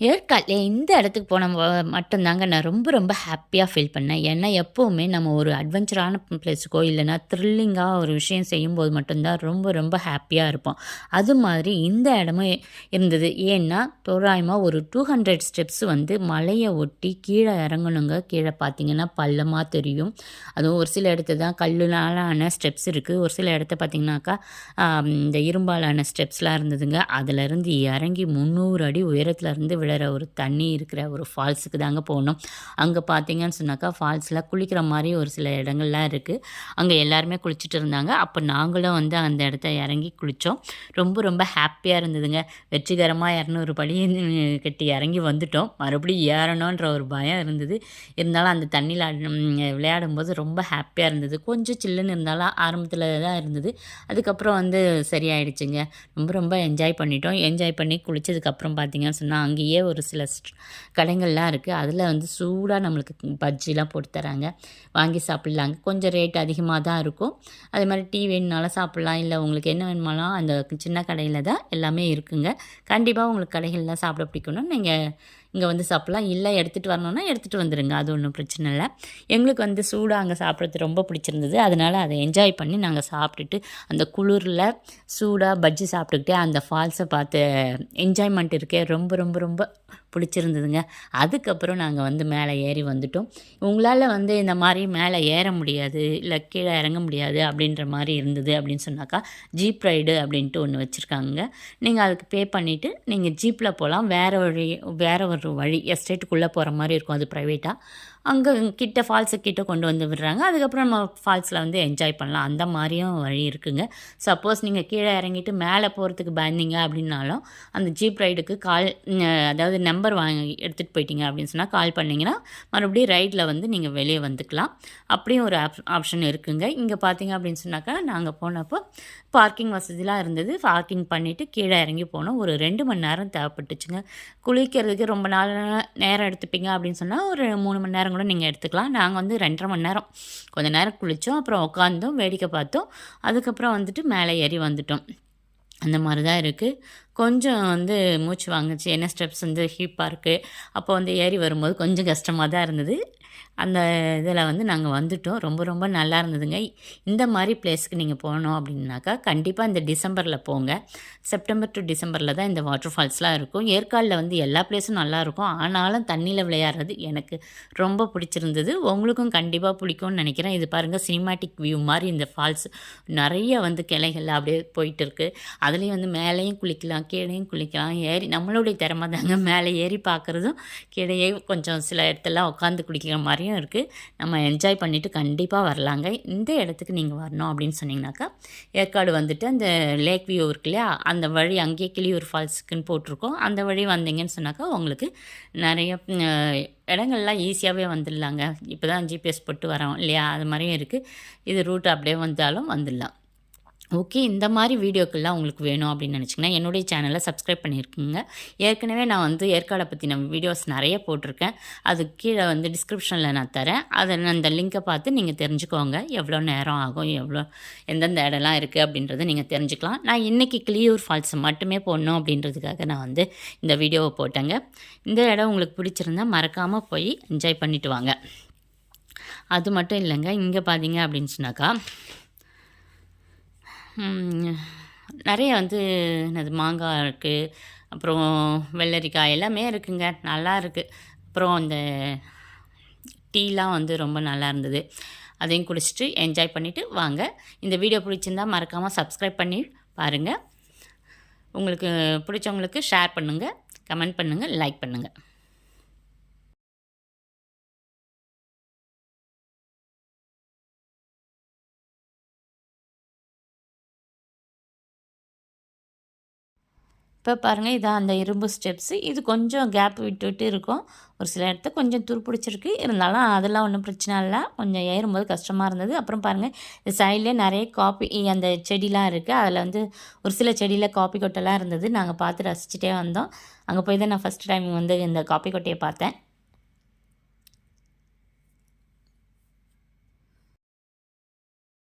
ஏற்காட்ல இந்த இடத்துக்கு போன மட்டும்தாங்க நான் ரொம்ப ரொம்ப ஹாப்பியாக ஃபீல் பண்ணேன். ஏன்னா எப்போவுமே நம்ம ஒரு அட்வென்ச்சரான பிளேஸுக்கோ இல்லைனா த்ரில்லிங்காக ஒரு விஷயம் செய்யும்போது மட்டும்தான் ரொம்ப ரொம்ப ஹாப்பியாக இருப்போம். அது மாதிரி இந்த இடமும் இருந்தது. ஏன்னா தோராயமாக ஒரு டூ ஹண்ட்ரட் ஸ்டெப்ஸ் வந்து மலையை ஒட்டி கீழே இறங்கணுங்க. கீழே பார்த்தீங்கன்னா பள்ளமாக தெரியும். அதுவும் ஒரு சில இடத்து தான் கல்லுனாலான ஸ்டெப்ஸ் இருக்குது ஒரு சில இடத்த பார்த்திங்கனாக்கா இந்த இரும்பாலான ஸ்டெப்ஸ்லாம் இருந்ததுங்க. அதிலிருந்து இறங்கி முந்நூறு அடி உயரத்துலேருந்து விழுற ஒரு தண்ணி இருக்கிற ஒரு ஃபால்ஸுக்கு தாங்க போகணும். அங்கே பார்த்தீங்கன்னு சொன்னாக்கா ஃபால்ஸில் குளிக்கிற மாதிரி ஒரு சில இடங்கள்லாம் இருக்குது அங்கே எல்லாருமே குளிச்சுட்டு இருந்தாங்க. அப்போ நாங்களும் வந்து அந்த இடத்த இறங்கி குளித்தோம் ரொம்ப ரொம்ப ஹாப்பியாக இருந்ததுங்க. வெற்றிகரமாக இரநூறு படி கட்டி இறங்கி வந்துட்டோம். மறுபடியும் ஏறணுன்ற ஒரு பயம் இருந்தது. இருந்தாலும் அந்த தண்ணியில் விளையாடும்போது ரொம்ப ஹாப்பியாக இருந்தது. கொஞ்சம் சில்லுன்னு இருந்தாலும் ஆரம்பத்தில் தான் இருந்தது. அதுக்கப்புறம் வந்து சரியாயிடுச்சுங்க. ரொம்ப ரொம்ப என்ஜாய் பண்ணிட்டோம். என்ஜாய் பண்ணி குளித்ததுக்கப்புறம் பார்த்தீங்கன்னு சொன்னால் அங்கேயே அங்கேயே ஒரு சில கடைகள்லாம் இருக்குது அதில் வந்து சூடாக நம்மளுக்கு பஜ்ஜிலாம் போட்டு தராங்க. வாங்கி சாப்பிட்லாங்க. கொஞ்சம் ரேட் அதிகமாக தான் இருக்கும். அதே மாதிரி டீ வேணுனாலும் சாப்பிட்லாம். இல்லை உங்களுக்கு என்ன வேணுமாலும் அந்த சின்ன கடையில் தான் எல்லாமே இருக்குங்க. கண்டிப்பாக உங்களுக்கு கடைகளில் சாப்பிட பிடிக்கணும் நீங்கள் இங்கே வந்து சாப்பிட்லாம். இல்லை எடுத்துகிட்டு வரணுன்னா எடுத்துகிட்டு வந்துடுங்க அது ஒன்றும் பிரச்சனை இல்லை. எங்களுக்கு வந்து சூடாக அங்கே சாப்பிட்றது ரொம்ப பிடிச்சிருந்தது. அதனால் அதை என்ஜாய் பண்ணி நாங்கள் சாப்பிட்டுட்டு அந்த குளிரில் சூடாக பஜ்ஜி சாப்பிட்டுக்கிட்டே அந்த ஃபால்ஸை பார்த்து என்ஜாய்மெண்ட் இருக்கே. ரொம்ப ரொம்ப ரொம்ப பிடிச்சிருந்ததுங்க. அதுக்கப்புறம் நாங்கள் வந்து மேலே ஏறி வந்துட்டோம். உங்களால் வந்து இந்த மாதிரி மேலே ஏற முடியாது இல்லை கீழே இறங்க முடியாது அப்படின்ற மாதிரி இருந்தது அப்படின்னு சொன்னாக்கா ஜீப் ரைடு அப்படின்ட்டு ஒன்று வச்சுருக்காங்க நீங்கள் அதுக்கு பே பண்ணிவிட்டு நீங்கள் ஜீப்பில் போகலாம் வேறு வழி வேறு ஒரு வழி எஸ்டேட்டுக்குள்ளே போகிற மாதிரி இருக்கும். அது ப்ரைவேட்டாக அங்கே கிட்ட ஃபால்ஸு கிட்ட கொண்டு வந்து விடுறாங்க. அதுக்கப்புறம் நம்ம ஃபால்ஸில் வந்து என்ஜாய் பண்ணலாம். அந்த மாதிரியும் வழி இருக்குங்க. சப்போஸ் நீங்கள் கீழே இறங்கிட்டு மேலே போகிறதுக்கு பயந்தீங்க அப்படின்னாலும் அந்த ஜீப் ரைடுக்கு கால் அதாவது நம்பர் வாங்கி எடுத்துகிட்டு போயிட்டீங்க அப்படின்னு சொன்னால் கால் பண்ணிங்கன்னா மறுபடியும் ரைடில் வந்து நீங்கள் வெளியே வந்துக்கலாம். அப்படியும் ஒரு ஆப் ஆப்ஷன் இருக்குங்க. இங்கே பார்த்தீங்க அப்படின்னு சொன்னாக்கா நாங்கள் போனப்போ பார்க்கிங் வசதிலாம் இருந்தது. பார்க்கிங் பண்ணிவிட்டு கீழே இறங்கி போனோம். ஒரு ரெண்டு மணி நேரம் தேவைப்பட்டுச்சுங்க. குளிக்கிறதுக்கு ரொம்ப நாள் நேரம் எடுத்துப்பீங்க அப்படின்னு சொன்னால் ஒரு மூணு மணி நேரம் கூட நீங்கள் எடுத்துக்கலாம். நாங்கள் வந்து ரெண்டரை மணி நேரம் கொஞ்சம் நேரம் குளித்தோம் அப்புறம் உட்காந்தோம் வேடிக்கை பார்த்தோம். அதுக்கப்புறம் வந்துட்டு மேலே ஏறி வந்துட்டோம். அந்த மாதிரி தான் இருக்குது கொஞ்சம் வந்து மூச்சு வாங்குச்சு. என்ன ஸ்டெப்ஸ் வந்து ஹீப்பாக இருக்குது அப்போ வந்து ஏறி வரும்போது கொஞ்சம் கஷ்டமாக தான் இருந்தது. அந்த இதில் வந்து நாங்கள் வந்துவிட்டோம் ரொம்ப ரொம்ப நல்லா இருந்ததுங்க. இந்த மாதிரி பிளேஸ்க்கு நீங்கள் போகணும் அப்படின்னாக்கா கண்டிப்பாக இந்த டிசம்பரில் போங்க. செப்டம்பர் டு டிசம்பரில் தான் இந்த வாட்டர் ஃபால்ஸ்லாம் இருக்கும். ஏற்காடில் வந்து எல்லா பிளேஸும் நல்லாயிருக்கும் ஆனாலும் தண்ணியில் விளையாடுறது எனக்கு ரொம்ப பிடிச்சிருந்தது. உங்களுக்கும் கண்டிப்பாக பிடிக்கும்னு நினைக்கிறேன். இது பாருங்கள் சினிமாட்டிக் வியூ மாதிரி இந்த ஃபால்ஸ் நிறைய வந்து கிளைகள் அப்படியே போயிட்டு இருக்குது அதுலேயும் வந்து மேலேயும் குளிக்கலாம் கீழேயும் குளிக்கலாம். ஏறி நம்மளுடைய திறமை தாங்க. மேலே ஏறி பார்க்குறதும் கீழே கொஞ்சம் சில இடத்துல உட்காந்து குளிக்கிற மாதிரியும் இருக்குது நம்ம என்ஜாய் பண்ணிவிட்டு கண்டிப்பாக வரலாங்க. இந்த இடத்துக்கு நீங்கள் வரணும் அப்படின்னு சொன்னிங்கனாக்கா ஏற்காடு வந்துட்டு அந்த லேக் வியூ இருக்கு இல்லையா? அந்த வழி அங்கேயே கிளியூர் ஃபால்ஸுக்குன்னு போட்டிருக்கோம். அந்த வழி வந்தீங்கன்னு சொன்னாக்கா உங்களுக்கு நிறைய இடங்கள்லாம் ஈஸியாகவே வந்துடலாங்க. இப்போ தான் ஜிபிஎஸ் போட்டு வரோம் இல்லையா? அது மாதிரியும் இருக்குது இது ரூட் அப்படியே வந்தாலும் வந்துடலாம். ஓகே இந்த மாதிரி வீடியோக்கள்லாம் உங்களுக்கு வேணும் அப்படின்னு நினச்சிங்கன்னா என்னுடைய சேனலை சப்ஸ்கிரைப் பண்ணியிருக்குங்க ஏற்கனவே நான் வந்து ஏற்காடை பற்றின வீடியோஸ் நிறைய போட்டிருக்கேன். அது கீழே வந்து டிஸ்கிரிப்ஷனில் நான் தரேன். அதை அந்த லிங்க்கை பார்த்து நீங்கள் தெரிஞ்சுக்கோங்க. எவ்வளோ நேரம் ஆகும் எவ்வளோ எந்தெந்த இடம்லாம் இருக்குது அப்படின்றத நீங்கள் தெரிஞ்சுக்கலாம். நான் இன்றைக்கி கிளியூர் ஃபால்ஸ் மட்டுமே போடணும் அப்படின்றதுக்காக நான் வந்து இந்த வீடியோவை போட்டேங்க. இந்த இடம் உங்களுக்கு பிடிச்சிருந்தா மறக்காமல் போய் என்ஜாய் பண்ணிவிட்டு வாங்க. அது மட்டும் இல்லைங்க இங்கே பார்த்தீங்க அப்படின்னு சொன்னாக்கா நிறைய வந்து என்னது மாங்காய் இருக்குது அப்புறம் வெள்ளரிக்காய் எல்லாமே இருக்குங்க. நல்லா இருக்குது அப்புறம் அந்த டீலாம் வந்து ரொம்ப நல்லா இருந்தது. அதையும் குடிச்சிட்டு என்ஜாய் பண்ணிவிட்டு வாங்க. இந்த வீடியோ பிடிச்சிருந்தால் மறக்காமல் சப்ஸ்கிரைப் பண்ணி பாருங்கள் உங்களுக்கு பிடிச்சவங்களுக்கு ஷேர் பண்ணுங்கள் கமெண்ட் பண்ணுங்கள் லைக் பண்ணுங்கள் இப்போ பாருங்கள் இதான் அந்த இரும்பு ஸ்டெப்ஸு இது கொஞ்சம் கேப் விட்டு விட்டு இருக்கும். ஒரு சில இடத்த கொஞ்சம் துருப்பிடிச்சிருக்கு. இருந்தாலும் அதெல்லாம் ஒன்றும் பிரச்சனை இல்லை. கொஞ்சம் ஏறும்போது கஷ்டமாக இருந்தது. அப்புறம் பாருங்கள் இந்த சைட்லேயே நிறைய காப்பி அந்த செடிலாம் இருக்குது அதில் வந்து ஒரு சில செடியில் காப்பி கொட்டைலாம் இருந்தது. நாங்கள் பார்த்து ரசிச்சுட்டே வந்தோம். அங்கே போய் தான் நான் ஃபஸ்ட் டைம் வந்து இந்த காப்பி கொட்டையை பார்த்தேன்.